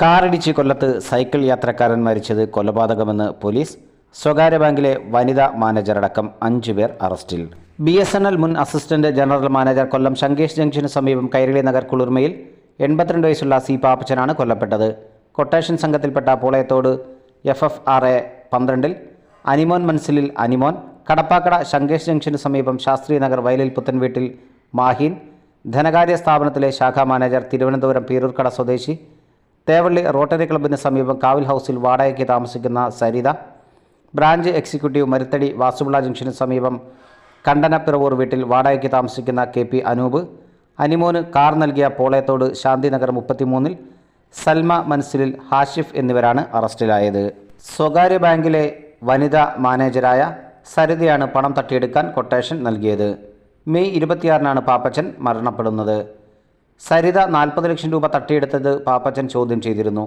കാറിടിച്ച് കൊല്ലത്ത് സൈക്കിൾ യാത്രക്കാരൻ മരിച്ചത് കൊലപാതകമെന്ന് പോലീസ്. സ്വകാര്യ ബാങ്കിലെ വനിതാ മാനേജർ അടക്കം അഞ്ചു പേർ അറസ്റ്റിൽ. ബി എസ് എൻ എൽ മുൻ assistant general manager Kollam Shankesh junction സമീപം കൈരളി നഗർ കുളിർമയിൽ എൺപത്തിരണ്ട് വയസ്സുള്ള സി പാപ്പച്ചനാണ് കൊല്ലപ്പെട്ടത്. Quotation സംഘത്തിൽപ്പെട്ട Polayathode F F R A പന്ത്രണ്ടിൽ അനിമോൻ മൻസിലിൽ അനിമോൻ കടപ്പാക്കട ശങ്കേഷ് ജംഗ്ഷന് സമീപം ശാസ്ത്രി നഗർ വയലിൽ പുത്തൻ വീട്ടിൽ മാഹീൻ ധനകാര്യ സ്ഥാപനത്തിലെ ശാഖാ മാനേജർ തിരുവനന്തപുരം പീരൂർക്കട സ്വദേശി തേവള്ളി റോട്ടറി ക്ലബിന് സമീപം കാവിൽ ഹൗസിൽ വാടകയ്ക്ക് താമസിക്കുന്ന സരിത ബ്രാഞ്ച് എക്സിക്യൂട്ടീവ് മരുത്തടി വാസുപിള്ള ജംഗ്ഷന് സമീപം കണ്ടനപ്പിറവൂർ വീട്ടിൽ വാടകയ്ക്ക് താമസിക്കുന്ന കെ പി അനൂപ് അനിമോന് കാർ നൽകിയ പോളയത്തോട് ശാന്തിനഗർ മുപ്പത്തിമൂന്നിൽ സൽമ മൻസിലിൽ ഹാഷിഫ് എന്നിവരാണ് അറസ്റ്റിലായത്. സ്വകാര്യ ബാങ്കിലെ വനിതാ മാനേജരായ സരിതയാണ് പണം തട്ടിയെടുക്കാൻ കൊട്ടേഷൻ നൽകിയത്. മെയ് ഇരുപത്തിയാറിനാണ് പാപ്പച്ചൻ മരണപ്പെടുന്നത്. സരിത നാൽപ്പത് ലക്ഷം രൂപ തട്ടിയെടുത്തത് പാപ്പച്ചൻ ചോദ്യം ചെയ്തിരുന്നു.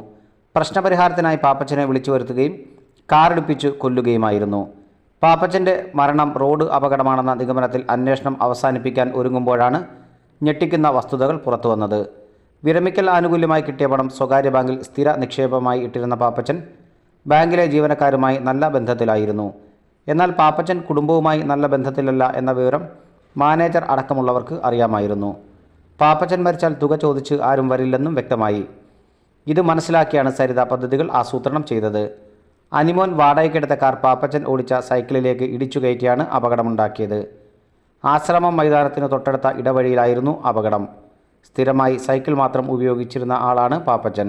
പ്രശ്നപരിഹാരത്തിനായി പാപ്പച്ചനെ വിളിച്ചു വരുത്തുകയും കാറെടുപ്പിച്ച് കൊല്ലുകയുമായിരുന്നു. പാപ്പച്ചന്റെ മരണം റോഡ് അപകടമാണെന്ന നിഗമനത്തിൽ അന്വേഷണം അവസാനിപ്പിക്കാൻ ഒരുങ്ങുമ്പോഴാണ് ഞെട്ടിക്കുന്ന വസ്തുതകൾ പുറത്തുവന്നത് വിരമിക്കൽ ആനുകൂല്യമായി കിട്ടിയ പണം സ്വകാര്യ ബാങ്കിൽ സ്ഥിര നിക്ഷേപമായി ഇട്ടിരുന്ന പാപ്പച്ചൻ ബാങ്കിലെ ജീവനക്കാരുമായി നല്ല ബന്ധത്തിലായിരുന്നു. എന്നാൽ പാപ്പച്ചൻ കുടുംബവുമായി നല്ല ബന്ധത്തിലല്ല എന്ന വിവരം മാനേജർ അടക്കമുള്ളവർക്ക് അറിയാമായിരുന്നു. പാപ്പച്ചൻ മരിച്ചാൽ തുക ചോദിച്ച് ആരും വരില്ലെന്നും വ്യക്തമായി. ഇത് മനസ്സിലാക്കിയാണ് സരിത പദ്ധതികൾ ആസൂത്രണം ചെയ്തത്. അനിമോൻ വാടകയ്ക്കെടുത്ത കാർ പാപ്പച്ചൻ ഓടിച്ച സൈക്കിളിലേക്ക് ഇടിച്ചു കയറ്റിയാണ് അപകടമുണ്ടാക്കിയത്. ആശ്രമം മൈതാനത്തിന് തൊട്ടടുത്ത ഇടവഴിയിലായിരുന്നു അപകടം. സ്ഥിരമായി സൈക്കിൾ മാത്രം ഉപയോഗിച്ചിരുന്ന ആളാണ് പാപ്പച്ചൻ.